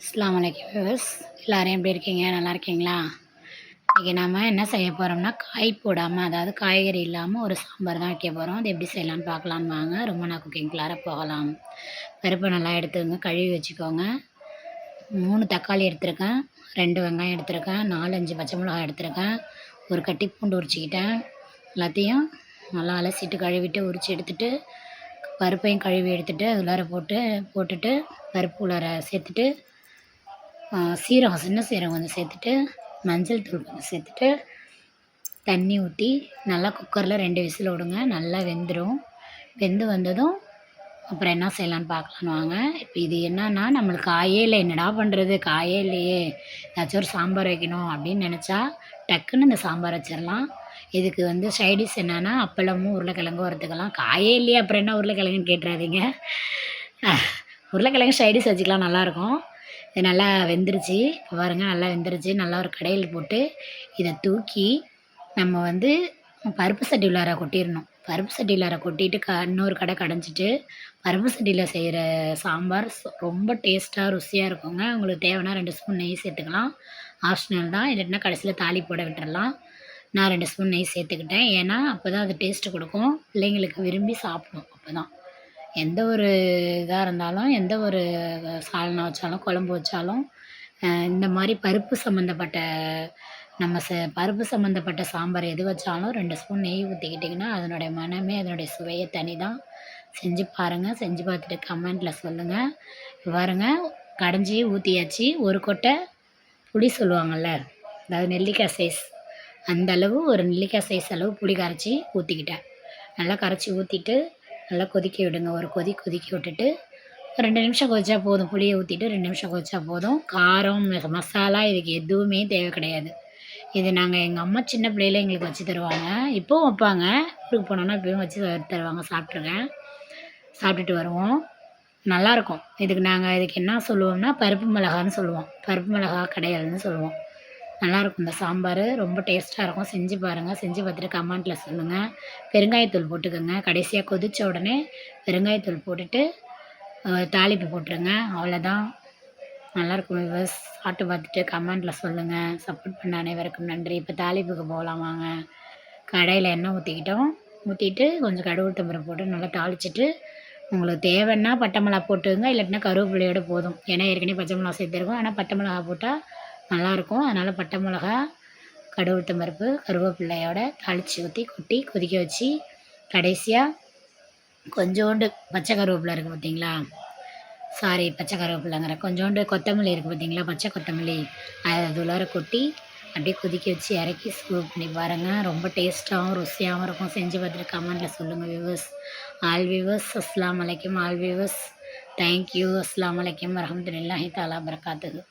அஸ்லாம் வலைக்கம் வியூவர்ஸ் எல்லோரும் எப்படி இருக்கீங்க? நல்லா இருக்கீங்களா? இன்றைக்கி நாம் என்ன செய்ய போகிறோம்னா காய் போடாமல் அதாவது காய்கறி இல்லாமல் ஒரு சாம்பார் தான் வைக்க போகிறோம் அது எப்படி செய்யலாம்னு பார்க்கலான்னு வாங்க. ரொம்ப நான் குக்கிங் கிளார போகலாம். பருப்பு நல்லா எடுத்துக்கோங்க. கழுவி வச்சுக்கோங்க. மூணு தக்காளி எடுத்திருக்கேன். ரெண்டு வெங்காயம் எடுத்திருக்கேன். நாலஞ்சு பச்சை மிளகாய் எடுத்திருக்கேன். ஒரு கட்டி பூண்டு உரிச்சிக்கிட்டேன். எல்லாத்தையும் நல்லா அலசிட்டு கழுவிட்டு உரித்து எடுத்துட்டு பருப்பையும் கழுவி எடுத்துட்டு உள்ளார போட்டு போட்டுட்டு பருப்பு உள்ளார சேர்த்துட்டு சீரகம் சின்ன சீரகம் கொஞ்சம் சேர்த்துட்டு மஞ்சள் தூள் கொஞ்சம் சேர்த்துட்டு தண்ணி ஊற்றி நல்லா குக்கரில் ரெண்டு விசில் விடுங்க நல்லா வெந்துடும் வெந்து வந்ததும் அப்புறம் என்ன செய்யலான்னு பார்க்கலான்னு வாங்க. இப்போ இது என்னன்னா நம்மளுக்கு காயே இல்லை என்னடா பண்ணுறது காயே இல்லையே. ஏதாச்சும் ஒரு சாம்பார் வைக்கணும் அப்படின்னு நினச்சா டக்குன்னு இந்த சாம்பார் வச்சிடலாம் இதுக்கு வந்து சைடிஷ் என்னென்னா அப்பளமும் உருளைக்கிழங்கும் வறுத்துக்கலாம். காயே இல்லையே அப்புறம் என்ன உருளைக்கிழங்குன்னு கேட்டுறாதீங்க. உருளைக்கிழங்கு சைடிஷ் வச்சுக்கலாம் நல்லாயிருக்கும் இது நல்லா வெந்துருச்சு. பாருங்கள் நல்லா வெந்துருச்சு. நல்லா ஒரு கடையில் போட்டு இதை தூக்கி நம்ம வந்து பருப்பு சட்டி உள்ளார கொட்டிடணும். பருப்பு சட்டி உள்ளார கொட்டிட்டு க இன்னொரு கடை கடைஞ்சிட்டு பருப்பு சட்டியில் செய்கிற சாம்பார் ரொம்ப டேஸ்ட்டாக ருசியாக இருக்குங்க. உங்களுக்கு தேவைன்னா ரெண்டு ஸ்பூன் நெய் சேர்த்துக்கலாம். ஆப்ஷனல் தான். இல்லைன்னா கடைசியில் தாலி போட விட்டுடலாம் நான் ரெண்டு ஸ்பூன் நெய் சேர்த்துக்கிட்டேன். ஏன்னா அப்போ தான் அது டேஸ்ட்டு கொடுக்கும். பிள்ளைங்களுக்கு விரும்பி சாப்பிடும். அப்போ தான் எந்த ஒரு இதாக இருந்தாலும் எந்த ஒரு சால்னா வச்சாலும் குழம்பு வச்சாலும் இந்த மாதிரி பருப்பு சம்மந்தப்பட்ட நம்ம ச பருப்பு சம்மந்தப்பட்ட சாம்பார் எது வச்சாலும் ரெண்டு ஸ்பூன் நெய் ஊற்றிக்கிட்டிங்கன்னா அதனுடைய மனமே அதனுடைய சுவையே தனி தான் செஞ்சு பாருங்கள் செஞ்சு பார்த்துட்டு கமெண்ட்டில் சொல்லுங்கள் பாருங்க கடைஞ்சி ஊற்றியாச்சு ஒரு கொட்டை புளி சொல்லுவாங்கள்ல அதாவது நெல்லிக்காய் சைஸ். அந்த அளவு ஒரு நெல்லிக்காய் சைஸ் அளவு புளி கரைச்சி ஊற்றிக்கிட்டேன் நல்லா கரைச்சி ஊற்றிட்டு நல்லா கொதிக்க விடுங்க. ஒரு கொதி கொதிக்க விட்டுட்டு ரெண்டு நிமிஷம் கொதிச்சா போதும். புளியை ஊற்றிட்டு ரெண்டு நிமிஷம் கொதிச்சா போதும். காரம் மசாலா இதுக்கு எதுவுமே தேவை கிடையாது. இது நாங்கள் எங்கள் அம்மா சின்ன பிள்ளையில எங்களுக்கு வச்சு தருவாங்க. இப்போவும் வைப்பாங்க. ஊருக்கு போனோன்னா இப்போயும் வச்சு தருவாங்க. சாப்பிட்ருக்கேன் சாப்பிட்டுட்டு வருவோம். நல்லாயிருக்கும் இதுக்கு நாங்கள் இதுக்கு என்ன சொல்லுவோம்னா பருப்பு மிளகான்னு சொல்லுவோம். பருப்பு மிளகா கடையல்னு சொல்லுவோம். நல்லாயிருக்கும். இந்த சாம்பார் ரொம்ப டேஸ்ட்டாக இருக்கும். செஞ்சு பாருங்கள் செஞ்சு பார்த்துட்டு கமெண்ட்டில் சொல்லுங்கள் பெருங்காயத்தூள் போட்டுக்கோங்க. கடைசியாக கொதித்த உடனே பெருங்காயத்தூள் போட்டுட்டு தாளிப்பு போட்டுருங்க. அவ்வளோதான் நல்லாயிருக்கும் விவஸ் சாப்பிட்டு பார்த்துட்டு கமெண்ட்டில் சொல்லுங்கள் சப்போர்ட் பண்ண அனைவருக்கும் நன்றி. இப்போ தாளிப்புக்கு போகலாம் வாங்க. கடையில் எண்ணெய் ஊற்றிக்கிட்டோம் ஊற்றிட்டு கொஞ்சம் கடுகு தம்பரம் போட்டு நல்லா தாளிச்சிட்டு உங்களுக்கு தேவைன்னா பட்டை மிளகா போட்டுங்க இல்லாட்டினா கருவேப்பிலையோட போதும். ஏன்னா ஏற்கனவே பச்சை மிளகா சேர்த்துருக்கோம். ஆனால் பட்டை மிளகா போட்டால் நல்லாயிருக்கும். அதனால் பட்டை மிளகா கடுகு பருப்பு கருவேப்பிள்ளையோட தாளித்து ஊற்றி கொட்டி கொதிக்க வச்சு கடைசியாக கொஞ்சோண்டு பச்சை கருவேப்பிலை இருக்குது பார்த்தீங்களா சாரி பச்சை கருவேப்பிலைங்கிற. கொஞ்சோண்டு கொத்தமல்லி இருக்குது பார்த்தீங்களா பச்சை கொத்தமல்லி. அதை அது உள்ளார கொட்டி அப்படியே கொதிக்க வச்சு இறக்கி ஸ்கூப் பண்ணி பாருங்கள் ரொம்ப டேஸ்ட்டாகவும் ருசியாகவும் இருக்கும். செஞ்சு பார்த்துட்டு கமெண்ட்டில் சொல்லுங்கள் வியூவர்ஸ் ஆல் வியூவர்ஸ் அஸ்லாம் வலைக்கம் ஆல் வியூவர்ஸ் தேங்க்யூ அஸ்லாம் வலைக்கம் வரமத்துல்லாஹி தாலா பரகாத்துக்கு